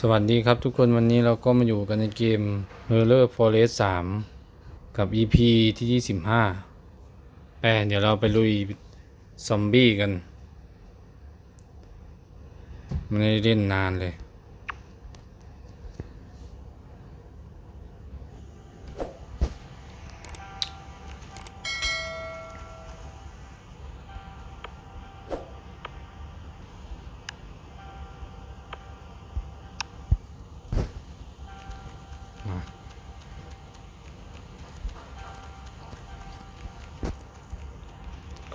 สวัสดีครับทุกคนวันนี้เราก็มาอยู่กันในเกม m u r d e r Forest 3 กับ EP ที่ 25แปเดี๋ยวเราไปลุยซอมบี้กัน ไม่ได้เล่นนานเลย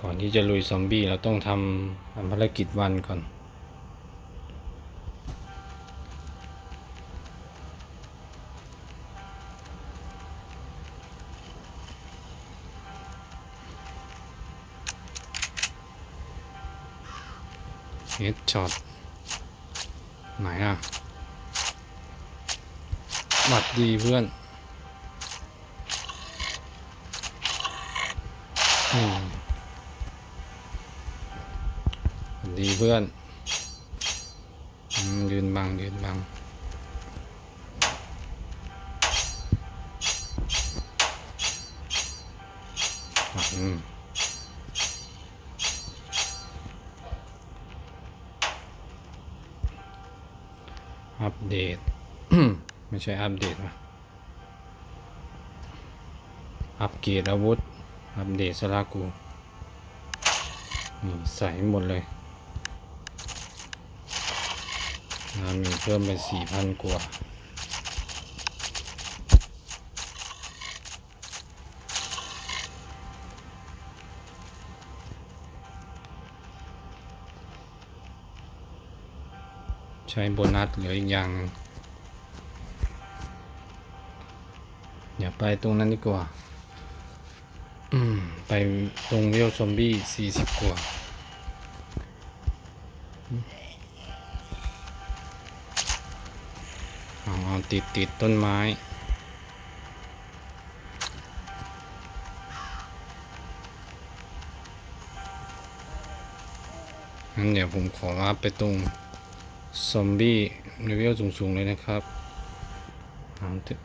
ก่อนที่จะลุยซอมบี้เราต้องทำทำภารกิจวันก่อน เฮดช็อตไหนอะหวัดดีเพื่อนอืม ดีเพื่อนยืนบังยืนบังอืมอัปเดต ไม่ใช่อัปเดตวะอัปเกรดอาวุธ อัปเดตสลากูนี่ใส่หมดเลย งานมีเพิ่มไปสี่พันกว่าใช้โบนัสเหลืออีกอย่างอย่าไปตรงนั้นดีกว่า ไปตรงเวลซอมบี้สี่สิบกว่า เอาติดติดต้นไม้ งั้นเดี๋ยวผมขอรับไปตรงซอมบี้เลเวลสูงๆเลยนะครับเอาถึง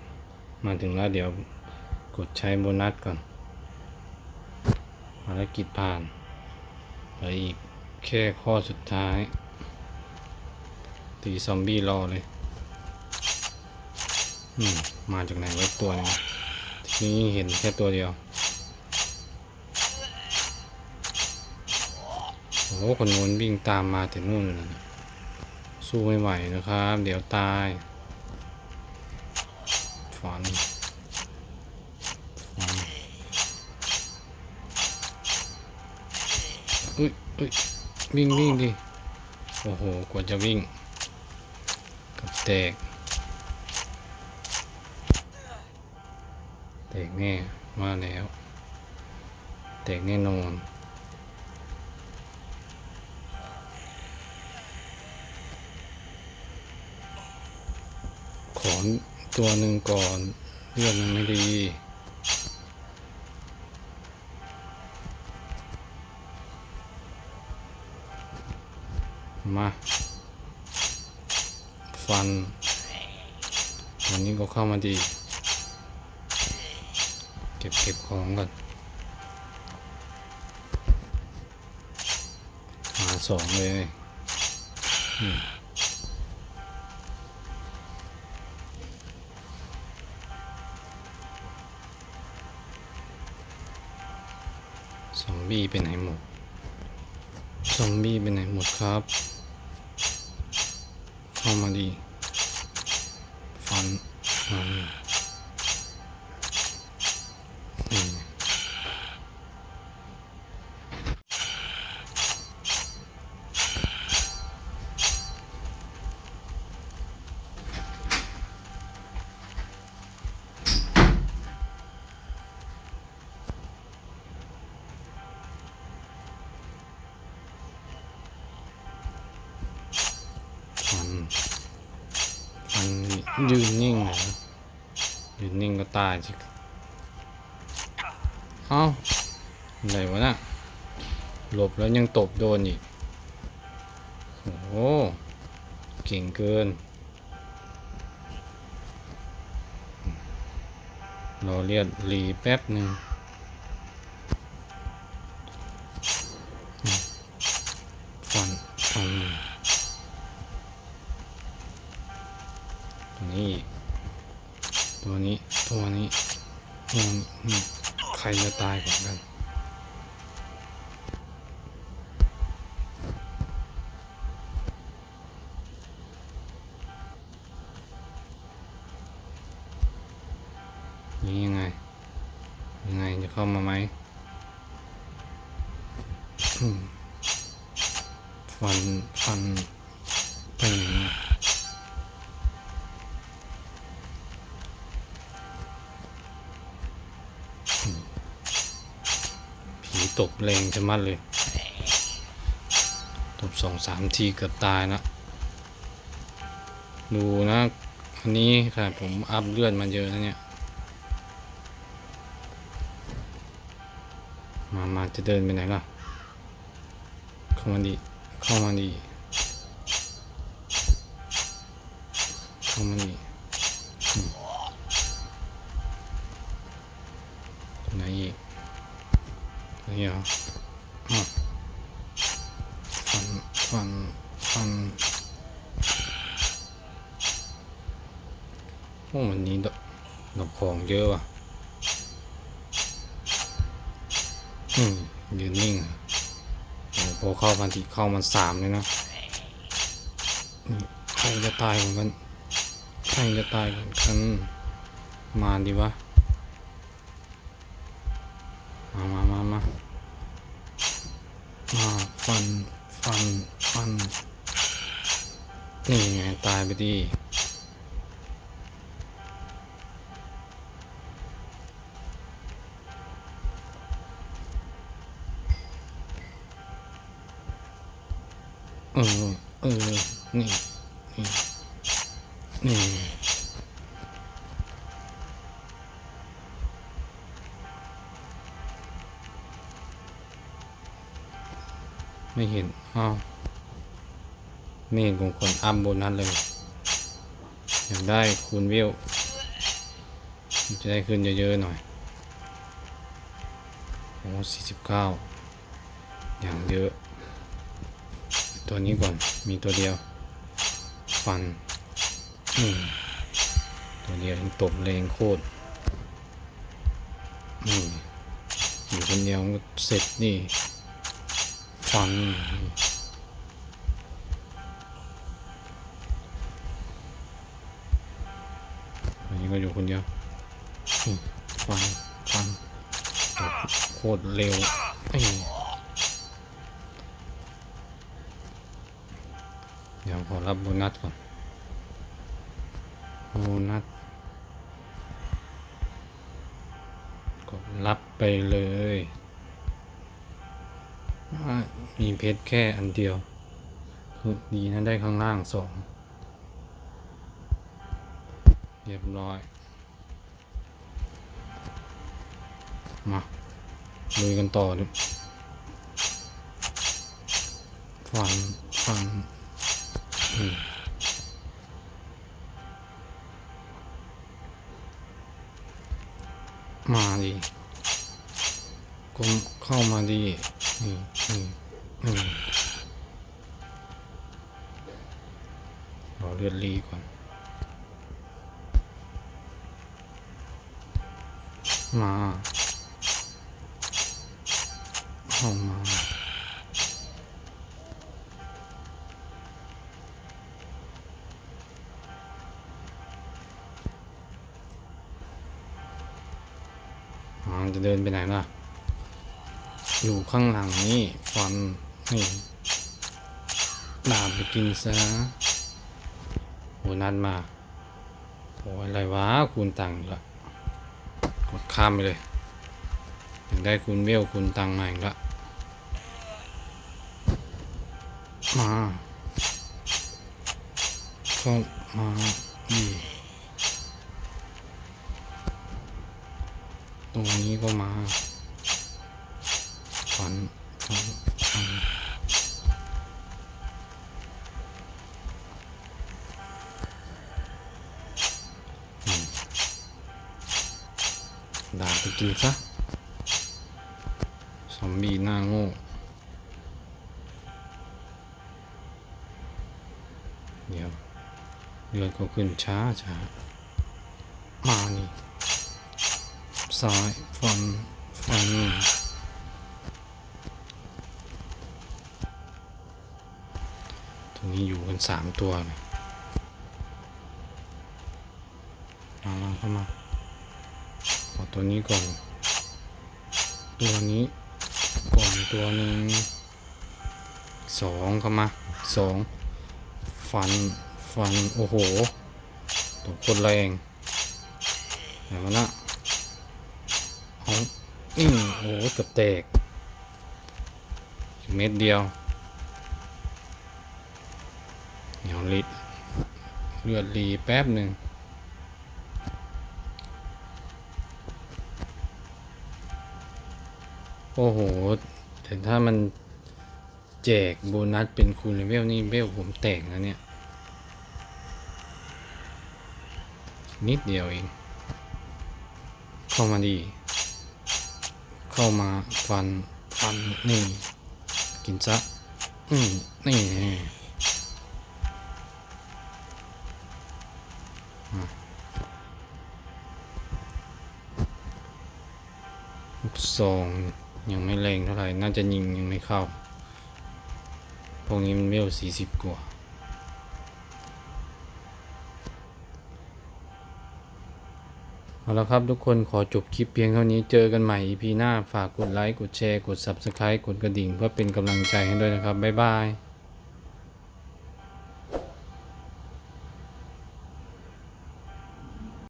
มาถึงแล้วเดี๋ยวกดใช้โบนัสก่อนภารกิจผ่านเหลืออีกแค่ข้อสุดท้าย ตีซอมบี้รอเลย มมาจากไหนไว้ตัวนึงทีนี้เห็นแค่ตัวเดียว โอ้คนนู้นวิ่งตามมาแต่นู่นเลยสู้ไม่ไหวนะครับ เดี๋ยวตายฝันฝันอุ้ยอุ้ยวิ่งวิ่งดิ โอ้โห กว่าจะวิ่ง กับแตก กแน่มาแล้ว แตกแน่นอน ขอนตัวหนึ่งก่อนเลือดมันไม่ดีมา ฟัน วันนี้ก็เข้ามาดี เก็บเก็บของก่อนหาสองเลยซอมบี้ไปไหนหมด ซอมบี้ไปไหนหมดครับ เข้ามาดี ฟันฟัน ยืนนิ่งเหนยืนนิ่งก็ตายสิเอ้าอะไรวะนะ่ะหลบแล้วยังตบโดนอีก โอ้โเก่งเกิน รอเรียดรีแป๊บหนึ่ง ตัวนี้อีกตัวนี้ตัวนี้ตัวนี้ใครจะตายก่อนกันนี่ยังไง ยังไงจะเข้ามาไหมฟัน ฟันไปไหน ตบแรงจะมัดเลย ตบสองสามทีเกือบตายนะ ดูนะ อันนี้ค่ะผมอัพเลือดมาเยอะนะเนี่ย มามาจะเดินไปไหนล่ะ เข้ามาดี เข้ามาดีเข้ามาดี ตัวฟันฟันฟันโอ้วันนี้ดอกดอกของเยอะว่ะอืมยืนนิ่งโอ้พอเข้ามาทีเข้ามันสามเลยนะใครจะตายเหมือนกันใครจะตายเหมือนกันมาดีวะ มามามามา มาฟัน ฟัน ฟัน นี่ไงตายไปดีเออ เออ นี่ นี่ นี่ ไม่เห็นอ้าวไม่เห็นของคนอัพโบนัสเลย อยากได้คูณวิวจะได้ขึ้นเยอะๆหน่อยโอ้สี่สิบเก้าอย่างเยอะ ตัวนี้ก่อนมีตัวเดียว ฟันตัวเดียวยังตบแรงโคตรนี่อยู่คนเดียวเสร็จนี่ ฟันอันนี้ก็อยู่คนเดียว ฟันฟันโคตรเร็วไอ้ยเดี๋ยวขอรับโบนัสก่อน โบนัสกดรับไปเลย มีเพชรแค่อันเดียว คือดีนะได้ข้างล่างสองเรียบร้อย มาลุยกันต่อดิฟันฟันมาดิกลมเข้ามาดี รอเลือดรีก่อน มาเข้ามาจะเดินไปไหนล่ะ อยู่ข้างหลังนี่ฟันนี่ดาบไปกินซะโหนัดมาโอ้ยอะไรวะคูณตังค์อีกละกดข้ามไปเลยอยากได้คูณเวลคูณตังมาอีกละมาเข้ามานี่ตรงนี้ก็มา ฝันฝันฝันอืมกินซะซอมบี้หน้าโง่เดี๋ยวเลือดก็ขึ้นช้าช้ามานี่ซ้ายฟันฟันต นี้อยู่กันสามตัวเลยมามาเข้ามาขอตัวนี้ก่อน ตัวนี้ก่อนตัวหนึ่งสองเข้ามาสองฟัน ฟัน โอ้โหตัวคนแรงไหนวะนะเอาอืมโอ้โหเกือบแตก เม็ดเดียว เดี๋ยวลิเลือดรีแป๊บหนึ่งโอ้โหแต่ถ้ามันแจกโบนัสเป็นคูณเลเวลนี่เวลผมแตกแล้วเนี่ย นิดเดียวเอง เข้ามาดี เข้ามาฟัน ฟัน นี่ กินซะ อืม นี่ ซองยังไม่แรงเท่าไหร่ น่าจะยิงยังไม่เข้า พวกนี้มันเมลสี่สิบกว่าเอาละครับทุกคนขอจบคลิปเพียงเท่านี้เจอกันใหม่ EP หน้าฝากกดไลค์ กดแชร์ กด Subscribe กดกระดิ่ง เพื่อเป็นกำลังใจให้ด้วยนะครับ บ๊ายบาย